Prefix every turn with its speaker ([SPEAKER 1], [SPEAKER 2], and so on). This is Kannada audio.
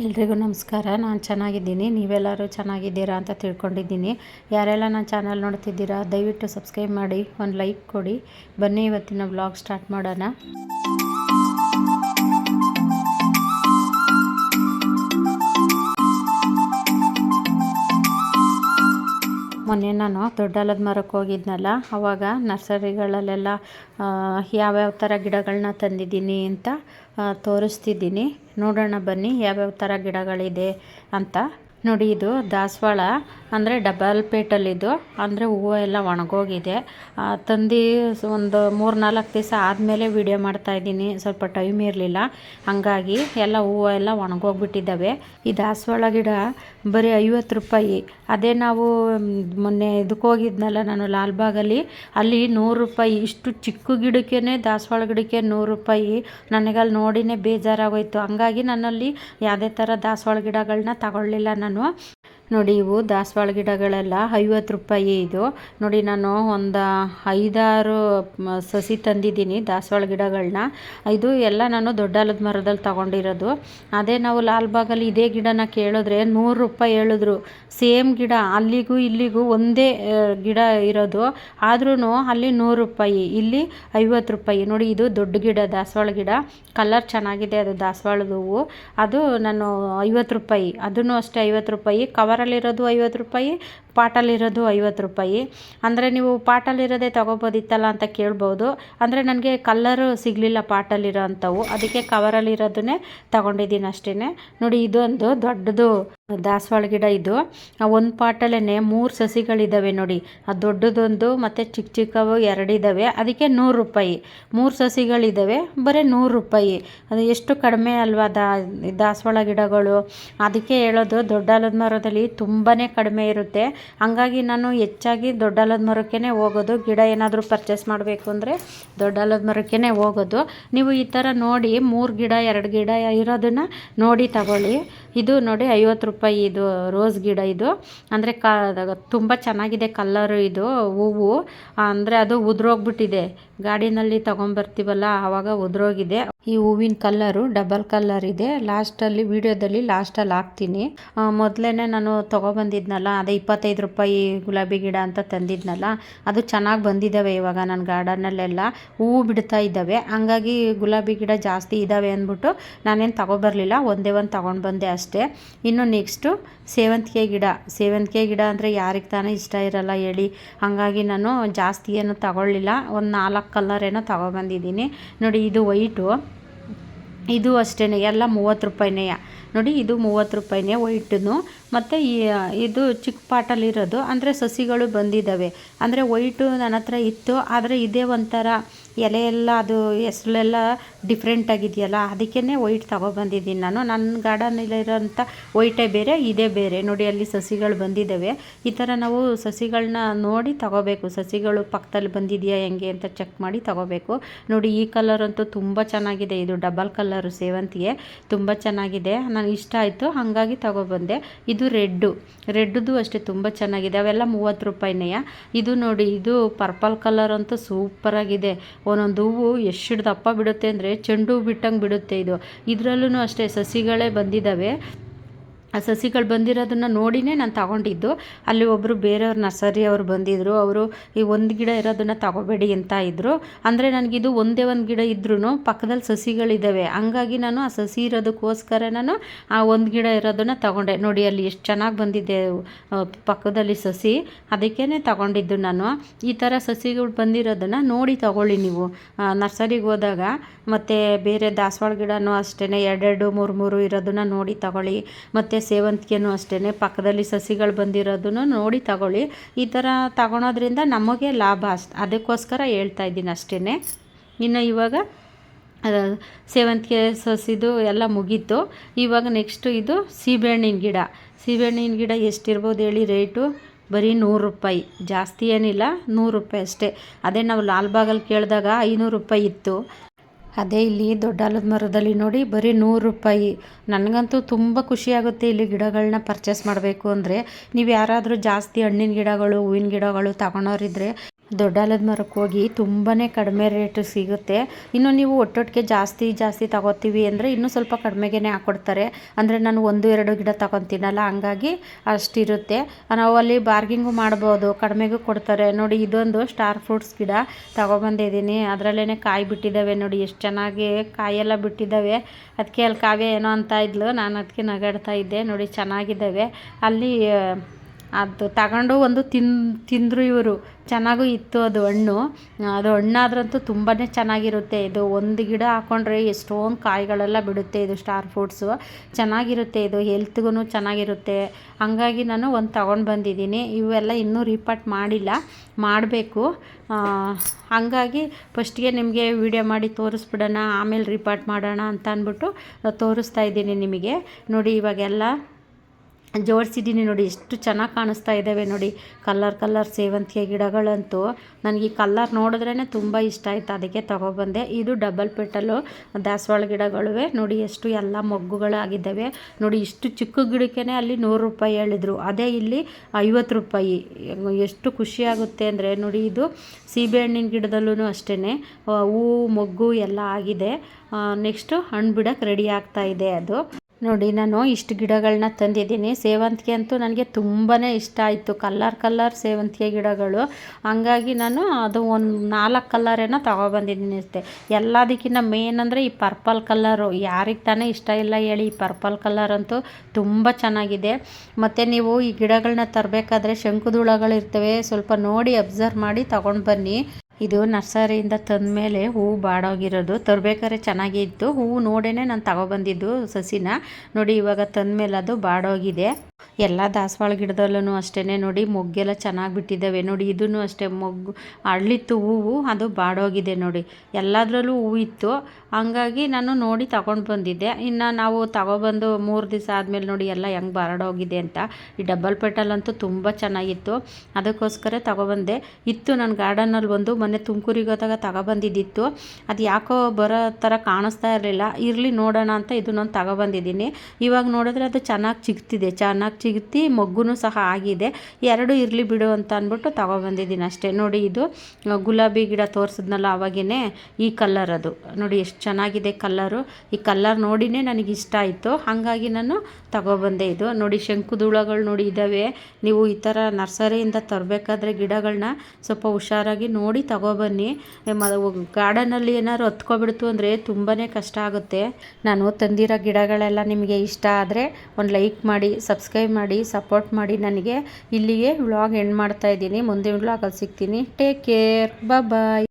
[SPEAKER 1] ಎಲ್ರಿಗೂ ನಮಸ್ಕಾರ. ನಾನು ಚೆನ್ನಾಗಿದ್ದೀನಿ. ನೀವೆಲ್ಲರೂ ಚೆನ್ನಾಗಿದ್ದೀರಾ ಅಂತ ತಿಳ್ಕೊಂಡಿದ್ದೀನಿ. ಯಾರೆಲ್ಲ ನನ್ನ ಚಾನಲ್ ನೋಡ್ತಿದ್ದೀರಾ, ದಯವಿಟ್ಟು ಸಬ್ಸ್ಕ್ರೈಬ್ ಮಾಡಿ, ಒಂದು ಲೈಕ್ ಕೊಡಿ. ಬನ್ನಿ ಇವತ್ತಿನ ವ್ಲಾಗ್ ಸ್ಟಾರ್ಟ್ ಮಾಡೋಣ. ಮೊನ್ನೆ ನಾನು ದೊಡ್ಡಲದ ಮರಕ್ಕೆ ಹೋಗಿದ್ನಲ್ಲ, ಅವಾಗ ನರ್ಸರಿಗಳಲ್ಲೆಲ್ಲ ಯಾವ್ಯಾವ ಥರ ಗಿಡಗಳನ್ನ ತಂದಿದ್ದೀನಿ ಅಂತ ತೋರಿಸ್ತಿದ್ದೀನಿ. ನೋಡೋಣ ಬನ್ನಿ ಯಾವ್ಯಾವ ಥರ ಗಿಡಗಳಿದೆ ಅಂತ. ನೋಡಿ ಇದು ದಾಸವಾಳ, ಅಂದರೆ ಡಬಲ್ ಪೇಟಲ್ಲಿದ್ದು, ಅಂದರೆ ಹೂವು ಎಲ್ಲ ಒಣಗೋಗಿದೆ. ತಂದು ಒಂದು ಮೂರು ನಾಲ್ಕು ದಿವಸ ಆದಮೇಲೆ ವಿಡಿಯೋ ಮಾಡ್ತಾಯಿದ್ದೀನಿ ಸ್ವಲ್ಪ ಟೈಮ್ ಇರಲಿಲ್ಲ. ಹಂಗಾಗಿ ಎಲ್ಲ ಹೂವು ಎಲ್ಲ ಒಣಗೋಗ್ಬಿಟ್ಟಿದ್ದಾವೆ. ಈ ದಾಸವಾಳ ಗಿಡ ಬರೀ ಐವತ್ತು ರೂಪಾಯಿ. ಅದೇ ನಾವು ಮೊನ್ನೆ ಇದಕ್ಕೆ ಹೋಗಿದ್ನಲ್ಲ ನಾನು ಲಾಲ್ಬಾಗಲ್ಲಿ. ಅಲ್ಲಿ ನೂರು ರೂಪಾಯಿ. ಇಷ್ಟು ಚಿಕ್ಕ ಗಿಡಕ್ಕೇ ದಾಸವಾಳ ಗಿಡಕ್ಕೆ ನೂರು ರೂಪಾಯಿ. ನನಗಲ್ಲಿ ನೋಡಿನೇ ಬೇಜಾರಾಗೋಯಿತು. ಹಂಗಾಗಿ ನನ್ನಲ್ಲಿ ಯಾವುದೇ ಥರ ದಾಸವಾಳ ಗಿಡಗಳನ್ನ ತಗೊಳ್ಳಿಲ್ಲ ನಾನು. ኗ ನೋಡಿ ಇವು ದಾಸವಾಳ ಗಿಡಗಳೆಲ್ಲ ಐವತ್ತು ರೂಪಾಯಿ ಇದು. ನೋಡಿ ನಾನು ಒಂದು ಐದಾರು ಸಸಿ ತಂದಿದ್ದೀನಿ ದಾಸವಾಳ ಗಿಡಗಳನ್ನ ಇದು ಎಲ್ಲ ನಾನು ದೊಡ್ಡ ಅಲದ ಮರದಲ್ಲಿ ತಗೊಂಡಿರೋದು. ಅದೇ ನಾವು ಲಾಲ್ಬಾಗಲ್ಲಿ ಇದೇ ಗಿಡನ ಕೇಳಿದ್ರೆ ನೂರು ರೂಪಾಯಿ ಹೇಳಿದ್ರು. ಸೇಮ್ ಗಿಡ, ಅಲ್ಲಿಗೂ ಇಲ್ಲಿಗೂ ಒಂದೇ ಗಿಡ ಇರೋದು. ಆದ್ರೂ ಅಲ್ಲಿ ನೂರು ರೂಪಾಯಿ, ಇಲ್ಲಿ ಐವತ್ತು ರೂಪಾಯಿ. ನೋಡಿ ಇದು ದೊಡ್ಡ ಗಿಡ, ದಾಸವಾಳ ಗಿಡ. ಕಲರ್ ಚೆನ್ನಾಗಿದೆ ಅದು ದಾಸವಾಳದ ಹೂವು. ಅದು ನಾನು ಐವತ್ತು ರೂಪಾಯಿ, ಅದನ್ನು ಅಷ್ಟೇ ಐವತ್ತು ರೂಪಾಯಿ. ಕವರಲ್ಲಿರೋದು ಐವತ್ತು ರೂಪಾಯಿ. ಪಾಟಲ್ಲಿರೋದು ಐವತ್ತು ರೂಪಾಯಿ. ಅಂದರೆ ನೀವು ಪಾಟಲ್ಲಿರೋದೇ ತೊಗೋಬೋದಿತ್ತಲ್ಲ ಅಂತ ಕೇಳ್ಬೋದು. ಅಂದರೆ ನನಗೆ ಕಲ್ಲರು ಸಿಗಲಿಲ್ಲ ಪಾಟಲ್ಲಿರೋ ಅಂಥವು ಅದಕ್ಕೆ ಕವರಲ್ಲಿರೋದನ್ನೇ ತಗೊಂಡಿದ್ದೀನಿ ಅಷ್ಟೇ ನೋಡಿ, ಇದೊಂದು ದೊಡ್ಡದು ದಾಸವಾಳ ಗಿಡ ಇದು. ಒಂದು ಪಾಟಲ್ಲೇ ಮೂರು ಸಸಿಗಳಿದ್ದಾವೆ ನೋಡಿ. ಅದು ದೊಡ್ಡದೊಂದು ಮತ್ತು ಚಿಕ್ಕ ಚಿಕ್ಕವು ಎರಡಿದ್ದಾವೆ ಅದಕ್ಕೆ ನೂರು ರೂಪಾಯಿ. ಮೂರು ಸಸಿಗಳಿದ್ದಾವೆ ಬರೀ ನೂರು ರೂಪಾಯಿ. ಅದು ಎಷ್ಟು ಕಡಿಮೆ ಅಲ್ವಾ ದಾ, ದಾಸವಾಳ ಗಿಡಗಳು. ಅದಕ್ಕೆ ಹೇಳೋದು ದೊಡ್ಡ ಆಲದ ಮರದಲ್ಲಿ ತುಂಬಾ ಕಡಿಮೆ ಇರುತ್ತೆ. ಹಂಗಾಗಿ ನಾನು ಹೆಚ್ಚಾಗಿ ದೊಡ್ಡಲದ ಮರಕ್ಕೇ ಹೋಗೋದು. ಗಿಡ ಏನಾದರೂ ಪರ್ಚೇಸ್ ಮಾಡಬೇಕು ಅಂದರೆ ದೊಡ್ಡಲದ ಮರಕ್ಕೇ ಹೋಗೋದು. ನೀವು ಈ ಥರ ನೋಡಿ, ಮೂರು ಗಿಡ, ಎರಡು ಗಿಡ ಇರೋದನ್ನು ನೋಡಿ ತಗೊಳ್ಳಿ. ಇದು ನೋಡಿ ಐವತ್ತು ರೂಪಾಯಿ ಇದು ರೋಸ್ ಗಿಡ ಇದು. ಅಂದರೆ ಕ, ತುಂಬ ಚೆನ್ನಾಗಿದೆ ಕಲ್ಲರು ಇದು, ಹೂವು. ಅಂದರೆ ಅದು ಉದುರೋಗ್ಬಿಟ್ಟಿದೆ. ಗಾಡಿನಲ್ಲಿ ತೊಗೊಂಬರ್ತೀವಲ್ಲ, ಆವಾಗ ಉದುರೋಗಿದೆ. ಈ ಹೂವಿನ ಕಲ್ಲರು ಡಬಲ್ ಕಲ್ಲರ್ ಇದೆ. ಲಾಸ್ಟಲ್ಲಿ ವಿಡಿಯೋದಲ್ಲಿ ಲಾಸ್ಟಲ್ಲಿ ಹಾಕ್ತೀನಿ. ಮೊದಲೇ ನಾನು ತೊಗೊಬಂದಿದ್ನಲ್ಲ, ಅದೇ ಇಪ್ಪತ್ತೈದು ರೂಪಾಯಿ ಗುಲಾಬಿ ಗಿಡ ಅಂತ ತಂದಿದ್ನಲ್ಲ, ಅದು ಚೆನ್ನಾಗಿ ಬಂದಿದ್ದಾವೆ ಇವಾಗ ನನ್ನ ಗಾರ್ಡನಲ್ಲೆಲ್ಲ ಹೂವು ಬಿಡ್ತಾ ಇದ್ದಾವೆ ಹಂಗಾಗಿ ಗುಲಾಬಿ ಗಿಡ ಜಾಸ್ತಿ ಇದ್ದಾವೆ ಅಂದ್ಬಿಟ್ಟು ನಾನೇನು ತಗೊಬರಲಿಲ್ಲ, ಒಂದೇ ಒಂದು ತೊಗೊಂಡು ಬಂದೆ ಅಷ್ಟೇ. ಇನ್ನು ನೆಕ್ಸ್ಟು ಸೇವಂತಿಗೆ ಗಿಡ. ಸೇವಂತಿಗೆ ಗಿಡ ಅಂದರೆ ಯಾರಿಗೆ ತಾನೇ ಇಷ್ಟ ಇರಲ್ಲ ಹೇಳಿ. ಹಾಗಾಗಿ ನಾನು ಜಾಸ್ತಿ ಏನು ತಗೊಳ್ಳಿಲ್ಲ, ಒಂದು ನಾಲ್ಕು ಕಲರ್ ಏನೋ ತಗೊಬಂದಿದ್ದೀನಿ. ನೋಡಿ ಇದು ವೈಟು ಇದು ಅಷ್ಟೇ ಎಲ್ಲ ಮೂವತ್ತು ರೂಪಾಯಿನೇ ನೋಡಿ, ಇದು ಮೂವತ್ತು ರೂಪಾಯಿನೇ ವೈಟನ್ನು ಮತ್ತು ಈ ಇದು ಚಿಕ್ಕ ಪಾಟಲ್ಲಿರೋದು. ಅಂದರೆ ಸಸಿಗಳು ಬಂದಿದ್ದಾವೆ. ಅಂದರೆ ವೈಟು ನನ್ನ ಹತ್ರ ಇತ್ತು. ಆದರೆ ಇದೇ ಒಂಥರ ಎಲೆ ಎಲ್ಲ ಅದು ಹೆಸ್ರೆಲ್ಲ ಡಿಫ್ರೆಂಟ್ ಆಗಿದೆಯಲ್ಲ ಅದಕ್ಕೇ ವೈಟ್ ತಗೊಬಂದಿದ್ದೀನಿ ನಾನು. ನನ್ನ ಗಾರ್ಡನಲ್ಲಿರೋಂಥ ವೈಟೇ ಬೇರೆ, ಇದೇ ಬೇರೆ. ನೋಡಿ, ಅಲ್ಲಿ ಸಸಿಗಳು ಬಂದಿದ್ದಾವೆ. ಈ ಥರ ನಾವು ಸಸಿಗಳನ್ನ ನೋಡಿ ತಗೋಬೇಕು. ಸಸಿಗಳು ಪಕ್ಕದಲ್ಲಿ ಬಂದಿದೆಯಾ, ಹೆಂಗೆ ಅಂತ ಚೆಕ್ ಮಾಡಿ ತಗೋಬೇಕು. ನೋಡಿ, ಈ ಕಲರ್ ಅಂತೂ ತುಂಬ ಚೆನ್ನಾಗಿದೆ. ಇದು ಡಬಲ್ ಕಲರು ಸೇವಂತಿಗೆ. ತುಂಬ ಚೆನ್ನಾಗಿದೆ. ನನಗೆ ಇಷ್ಟ ಆಯಿತು, ಹಾಗಾಗಿ ತಗೊಬಂದೆ. ಇದು ರೆಡ್ಡು. ರೆಡ್ದು ಅಷ್ಟೇ ತುಂಬ ಚೆನ್ನಾಗಿದೆ. ಅವೆಲ್ಲ ಮೂವತ್ತು ರೂಪಾಯಿನೇ ಇದು ನೋಡಿ, ಇದು ಪರ್ಪಲ್ ಕಲರ್ ಅಂತೂ ಸೂಪರಾಗಿದೆ ಒಂದೊಂದು ಹೂವು ಎಷ್ಟು ದಪ್ಪ ಬಿಡುತ್ತೆ ಅಂದರೆ ಚೆಂಡು ಹೂ ಬಿಟ್ಟಂಗೆ ಬಿಡುತ್ತೆ ಇದು. ಇದರಲ್ಲೂ ಅಷ್ಟೇ ಸಸಿಗಳೇ ಬಂದಿದ್ದಾವೆ ಆ ಸಸಿಗಳು ಬಂದಿರೋದನ್ನು ನೋಡಿನೇ ನಾನು ತಗೊಂಡಿದ್ದು. ಅಲ್ಲಿ ಒಬ್ಬರು ಬೇರೆಯವ್ರ ನರ್ಸರಿ ಅವರು ಬಂದಿದ್ದರು ಅವರು ಈ ಒಂದು ಗಿಡ ಇರೋದನ್ನು ತಗೋಬೇಡಿ ಅಂತ ಇದ್ದರು ಅಂದರೆ ನನಗಿದು ಒಂದೇ ಒಂದು ಗಿಡ ಇದ್ರೂ ಪಕ್ಕದಲ್ಲಿ ಸಸಿಗಳಿದ್ದಾವೆ ಹಂಗಾಗಿ ನಾನು ಆ ಸಸಿ ಇರೋದಕ್ಕೋಸ್ಕರ ನಾನು ಆ ಒಂದು ಗಿಡ ಇರೋದನ್ನು ತಗೊಂಡೆ. ನೋಡಿ ಅಲ್ಲಿ ಎಷ್ಟು ಚೆನ್ನಾಗಿ ಬಂದಿದೆ ಪಕ್ಕದಲ್ಲಿ ಸಸಿ. ಅದಕ್ಕೇ ತಗೊಂಡಿದ್ದು ನಾನು. ಈ ಥರ ಸಸಿಗಳು ಬಂದಿರೋದನ್ನು ನೋಡಿ ತಗೊಳ್ಳಿ ನೀವು. ನರ್ಸರಿಗೆ ಹೋದಾಗ ಮತ್ತು ಬೇರೆ ದಾಸವಾಳ ಗಿಡನೂ ಅಷ್ಟೇ ಎರಡೆರಡು, ಮೂರು ಮೂರು ಇರೋದನ್ನು ನೋಡಿ ತಗೊಳ್ಳಿ. ಮತ್ತು ಸೇವಂತಿಗೆನೂ ಅಷ್ಟೇ ಪಕ್ಕದಲ್ಲಿ ಸಸಿಗಳು ಬಂದಿರೋದನ್ನು ನೋಡಿ ತಗೊಳ್ಳಿ. ಈ ಥರ ತಗೊಳೋದ್ರಿಂದ ನಮಗೆ ಲಾಭ ಅಷ್ಟು ಅದಕ್ಕೋಸ್ಕರ ಹೇಳ್ತಾ ಇದ್ದೀನಿ ಅಷ್ಟೇ ಇನ್ನು ಇವಾಗ ಸೇವಂತಿಗೆ ಸಸಿದು ಎಲ್ಲ ಮುಗೀತು. ಇವಾಗ ನೆಕ್ಸ್ಟು ಇದು ಸೀಬೆಹಣ್ಣಿನ ಗಿಡ. ಸೀಬೆಹಣ್ಣಿನ ಗಿಡ ಎಷ್ಟಿರ್ಬೋದು ಹೇಳಿ ರೇಟು? ಬರೀ ನೂರು ರೂಪಾಯಿ. ಜಾಸ್ತಿ ಏನಿಲ್ಲ, ನೂರು ರೂಪಾಯಿ ಅಷ್ಟೇ. ಅದೇ ನಾವು ಲಾಲ್ಬಾಗಲ್ಲಿ ಕೇಳಿದಾಗ ಐನೂರು ರೂಪಾಯಿ ಇತ್ತು. ಅದೇ ಇಲ್ಲಿ ದೊಡ್ಡ ದೊಡ್ಡಾಲದ ಮರದಲ್ಲಿ ನೋಡಿ ಬರೀ ನೂರು ರೂಪಾಯಿ. ನನಗಂತೂ ತುಂಬ ಖುಷಿಯಾಗುತ್ತೆ ಇಲ್ಲಿ ಗಿಡಗಳನ್ನ ಪರ್ಚೇಸ್ ಮಾಡಬೇಕು ಅಂದರೆ. ನೀವು ಯಾರಾದರೂ ಜಾಸ್ತಿ ಹಣ್ಣಿನ ಗಿಡಗಳು, ಹೂವಿನ ಗಿಡಗಳು ತಗೊಳೋರಿದ್ರೆ ದೊಡ್ಡಾಲದ ಮರಕ್ಕೆ ಹೋಗಿ ತುಂಬಾ ಕಡಿಮೆ ರೇಟು ಸಿಗುತ್ತೆ. ಇನ್ನು ನೀವು ಒಟ್ಟೊಟ್ಟಿಗೆ ಜಾಸ್ತಿ ಜಾಸ್ತಿ ತಗೋತೀವಿ ಅಂದರೆ ಇನ್ನೂ ಸ್ವಲ್ಪ ಕಡಿಮೆಗೆ ಹಾಕ್ಕೊಡ್ತಾರೆ ಅಂದರೆ ನಾನು ಒಂದು ಎರಡು ಗಿಡ ತಗೊತೀನಲ್ಲ, ಹಂಗಾಗಿ ಅಷ್ಟಿರುತ್ತೆ. ನಾವು ಅಲ್ಲಿ ಬಾರ್ಗಿಂಗು ಮಾಡ್ಬೋದು, ಕಡಿಮೆಗೂ ಕೊಡ್ತಾರೆ. ನೋಡಿ, ಇದೊಂದು ಸ್ಟಾರ್ ಫ್ರೂಟ್ಸ್ ಗಿಡ ತಗೊಬಂದಿದ್ದೀನಿ ಅದರಲ್ಲೇ ಕಾಯಿ ಬಿಟ್ಟಿದ್ದಾವೆ ನೋಡಿ, ಎಷ್ಟು ಚೆನ್ನಾಗಿ ಕಾಯೆಲ್ಲ ಬಿಟ್ಟಿದ್ದಾವೆ. ಅದಕ್ಕೆ ಅಲ್ಲಿ ಕಾವ್ಯ ಏನೋ ಅಂತ ಇದ್ಲು, ನಾನು ಅದಕ್ಕೆ ನಗಾಡ್ತಾ ಇದ್ದೆ. ನೋಡಿ, ಚೆನ್ನಾಗಿದ್ದಾವೆ. ಅಲ್ಲಿ ಅದು ತಗೊಂಡು ಒಂದು ತಿನ್, ತಿಂದರು ಇವರು. ಚೆನ್ನಾಗೂ ಇತ್ತು ಅದು ಹಣ್ಣು. ಅದು ಹಣ್ಣಾದ್ರಂತೂ ತುಂಬಾ ಚೆನ್ನಾಗಿರುತ್ತೆ. ಇದು ಒಂದು ಗಿಡ ಹಾಕ್ಕೊಂಡ್ರೆ ಎಷ್ಟೊಂದು ಕಾಯಿಗಳೆಲ್ಲ ಬಿಡುತ್ತೆ ಇದು ಸ್ಟಾರ್ ಫ್ರೂಟ್ಸು. ಚೆನ್ನಾಗಿರುತ್ತೆ ಇದು ಹೆಲ್ತ್ಗೂ ಚೆನ್ನಾಗಿರುತ್ತೆ. ಹಂಗಾಗಿ ನಾನು ಒಂದು ತಗೊಂಡು ಬಂದಿದ್ದೀನಿ. ಇವೆಲ್ಲ ಇನ್ನೂ ರೀಪಾಟ್ ಮಾಡಿಲ್ಲ. ಮಾಡಬೇಕು. ಹಾಗಾಗಿ ಫಸ್ಟ್ಗೆ ನಿಮಗೆ ವಿಡಿಯೋ ಮಾಡಿ ತೋರಿಸ್ಬಿಡೋಣ, ಆಮೇಲೆ ರಿಪಾರ್ಟ್ ಮಾಡೋಣ ಅಂತ ಅಂದ್ಬಿಟ್ಟು ತೋರಿಸ್ತಾ ಇದ್ದೀನಿ ನಿಮಗೆ. ನೋಡಿ ಇವಾಗೆಲ್ಲ ಜೋಡಿಸಿದ್ದೀನಿ ನೋಡಿ, ಎಷ್ಟು ಚೆನ್ನಾಗಿ ಕಾಣಿಸ್ತಾ ಇದ್ದಾವೆ ನೋಡಿ. ಕಲ್ಲರ್ ಕಲ್ಲರ್ ಸೇವಂತಿಗೆ ಗಿಡಗಳಂತೂ. ನನಗೆ ಈ ಕಲ್ಲರ್ ನೋಡಿದ್ರೇ ತುಂಬ ಇಷ್ಟ ಆಯಿತು, ಅದಕ್ಕೆ ತೊಗೊಬಂದೆ. ಇದು ಡಬಲ್ ಪೆಟಲು ದಾಸವಾಳ ಗಿಡಗಳುವೆ. ನೋಡಿ, ಎಷ್ಟು ಎಲ್ಲ ಮೊಗ್ಗುಗಳಾಗಿದ್ದಾವೆ. ನೋಡಿ, ಇಷ್ಟು ಚಿಕ್ಕ ಗಿಡಕ್ಕೇ ಅಲ್ಲಿ ನೂರು ರೂಪಾಯಿ ಹೇಳಿದರು. ಅದೇ ಇಲ್ಲಿ ಐವತ್ತು ರೂಪಾಯಿ. ಎಷ್ಟು ಖುಷಿಯಾಗುತ್ತೆ ಅಂದರೆ, ನೋಡಿ, ಇದು ಸೀಬೆಹಣ್ಣಿನ ಗಿಡದಲ್ಲೂ ಅಷ್ಟೇ ಹೂವು, ಮೊಗ್ಗು ಎಲ್ಲ ಆಗಿದೆ. ನೆಕ್ಸ್ಟು ಹಣ್ಣು ಬಿಡೋಕ್ಕೆ ರೆಡಿ ಆಗ್ತಾ ಇದೆ ಅದು. ನೋಡಿ, ನಾನು ಇಷ್ಟು ಗಿಡಗಳನ್ನ ತಂದಿದ್ದೀನಿ. ಸೇವಂತಿಗೆ ಅಂತೂ ನನಗೆ ತುಂಬಾ ಇಷ್ಟ ಆಯಿತು. ಕಲ್ಲರ್ ಕಲ್ಲರ್ ಸೇವಂತಿಗೆ ಗಿಡಗಳು. ಹಂಗಾಗಿ ನಾನು ಅದು ಒಂದು ನಾಲ್ಕು ಕಲ್ಲರೇನ ತೊಗೊಬಂದಿದ್ದೀನಿ ಅಷ್ಟೆ. ಎಲ್ಲದಕ್ಕಿಂತ ಮೇನ್ ಅಂದರೆ ಈ ಪರ್ಪಲ್ ಕಲ್ಲರು ಯಾರಿಗೆ ತಾನೇ ಇಷ್ಟ ಇಲ್ಲ ಹೇಳಿ ಈ ಪರ್ಪಲ್ ಕಲ್ಲರ್ ಅಂತೂ ತುಂಬ ಚೆನ್ನಾಗಿದೆ. ಮತ್ತು ನೀವು ಈ ಗಿಡಗಳನ್ನ ತರಬೇಕಾದ್ರೆ ಶಂಕುದುಳಗಳಿರ್ತವೆ ಸ್ವಲ್ಪ ನೋಡಿ ಅಬ್ಸರ್ವ್ ಮಾಡಿ ತಗೊಂಡು ಬನ್ನಿ. ಇದು ನರ್ಸರಿಯಿಂದ ತಂದ ಮೇಲೆ ಹೂವು ಬಾಡೋಗಿರೋದು. ತರಬೇಕಾದ್ರೆ ಚೆನ್ನಾಗಿತ್ತು ಹೂವು ನೋಡೇ ನಾನು ತಗೊಬಂದಿದ್ದು ಸಸಿನ. ನೋಡಿ ಇವಾಗ ತಂದ ಮೇಲೆ ಅದು ಬಾಡೋಗಿದೆ. ಎಲ್ಲ ದಾಸವಾಳ ಗಿಡದಲ್ಲೂ ಅಷ್ಟೇ ನೋಡಿ ಮೊಗ್ಗೆಲ್ಲ ಚೆನ್ನಾಗಿ ಬಿಟ್ಟಿದ್ದಾವೆ. ನೋಡಿ ಇದೂ ಅಷ್ಟೇ ಮೊಗ್ಗು, ಅರಳಿತ್ತು ಹೂವು, ಅದು ಬಾಡೋಗಿದೆ ನೋಡಿ. ಎಲ್ಲದರಲ್ಲೂ ಹೂವು ಇತ್ತು. ಹಂಗಾಗಿ ನಾನು ನೋಡಿ ತಗೊಂಡು ಬಂದಿದ್ದೆ. ಇನ್ನು ನಾವು ತಗೊಬಂದು ಮೂರು ದಿವಸ ಆದಮೇಲೆ ನೋಡಿ ಎಲ್ಲ ಹೆಂಗೆ ಬಾರಡೋಗಿದೆ ಅಂತ. ಈ ಡಬ್ಬಲ್ ಪೆಟಲ್ ತುಂಬ ಚೆನ್ನಾಗಿತ್ತು. ಅದಕ್ಕೋಸ್ಕರ ತಗೊಬಂದೆ. ಇತ್ತು ನನ್ನ ಗಾರ್ಡನಲ್ಲಿ ಬಂದು ಮೊನ್ನೆ ತುಮಕೂರಿಗೆ ಹೋದಾಗ ತಗೊಬಂದಿದ್ದಿತ್ತು. ಅದು ಯಾಕೋ ಬರೋ ಥರ ಕಾಣಿಸ್ತಾ ಇರಲಿಲ್ಲ. ಇರಲಿ ನೋಡೋಣ ಅಂತ ಇದನ್ನೊಂದು ತಗೊಬಂದಿದ್ದೀನಿ. ಇವಾಗ ನೋಡಿದ್ರೆ ಅದು ಚೆನ್ನಾಗಿ ಚಿಗ್ತಿದೆ. ಚೆನ್ನಾಗಿ ಚಿಗ್ತಿ ಮೊಗ್ಗುನೂ ಸಹ ಆಗಿದೆ. ಎರಡು ಇರಲಿ ಬಿಡು ಅಂತ ಅಂದ್ಬಿಟ್ಟು ತಗೊಬಂದಿದ್ದೀನಿ ಅಷ್ಟೇ. ನೋಡಿ ಇದು ಗುಲಾಬಿ ಗಿಡ ತೋರಿಸಿದ್ನಲ್ಲ ಅವಾಗೇ ಈ ಕಲ್ಲರ್ ಅದು. ನೋಡಿ ಎಷ್ಟು ಚೆನ್ನಾಗಿದೆ ಕಲ್ಲರು ಈ ಕಲ್ಲರ್ ನೋಡಿನೇ ನನಗೆ ಇಷ್ಟ ಆಯಿತು. ಹಾಗಾಗಿ ನಾನು ತಗೊಬಂದೆ ಇದು. ನೋಡಿ ಶಂಕುದುಳಗಳು ನೋಡಿ ಇದ್ದಾವೆ ನೀವು ಈ ಥರ ನರ್ಸರಿಯಿಂದ ತರಬೇಕಾದ್ರೆ ಗಿಡಗಳನ್ನ ಸ್ವಲ್ಪ ಹುಷಾರಾಗಿ ನೋಡಿ ತಗೊಬನ್ನಿ ಗಾರ್ಡನಲ್ಲಿ ಏನಾದ್ರು ಹತ್ಕೊಬಿಡ್ತು ಅಂದರೆ ತುಂಬಾ ಕಷ್ಟ ಆಗುತ್ತೆ. ನಾನು ತಂದಿರೋ ಗಿಡಗಳೆಲ್ಲ ನಿಮಗೆ ಇಷ್ಟ ಆದರೆ ಒಂದು ಲೈಕ್ ಮಾಡಿ, ಸಬ್ಸ್ಕ್ರೈಬ್ ಮಾಡಿ, ಸಪೋರ್ಟ್ ಮಾಡಿ ನನಗೆ ಇಲ್ಲಿಗೆ ವ್ಲಾಗ್ ಎಂಡ್ ಮಾಡ್ತಾ ಇದ್ದೀನಿ. ಮುಂದಿನ ವ್ಲಾಗಲ್ಲಿ ಸಿಗ್ತೀನಿ. Take care bye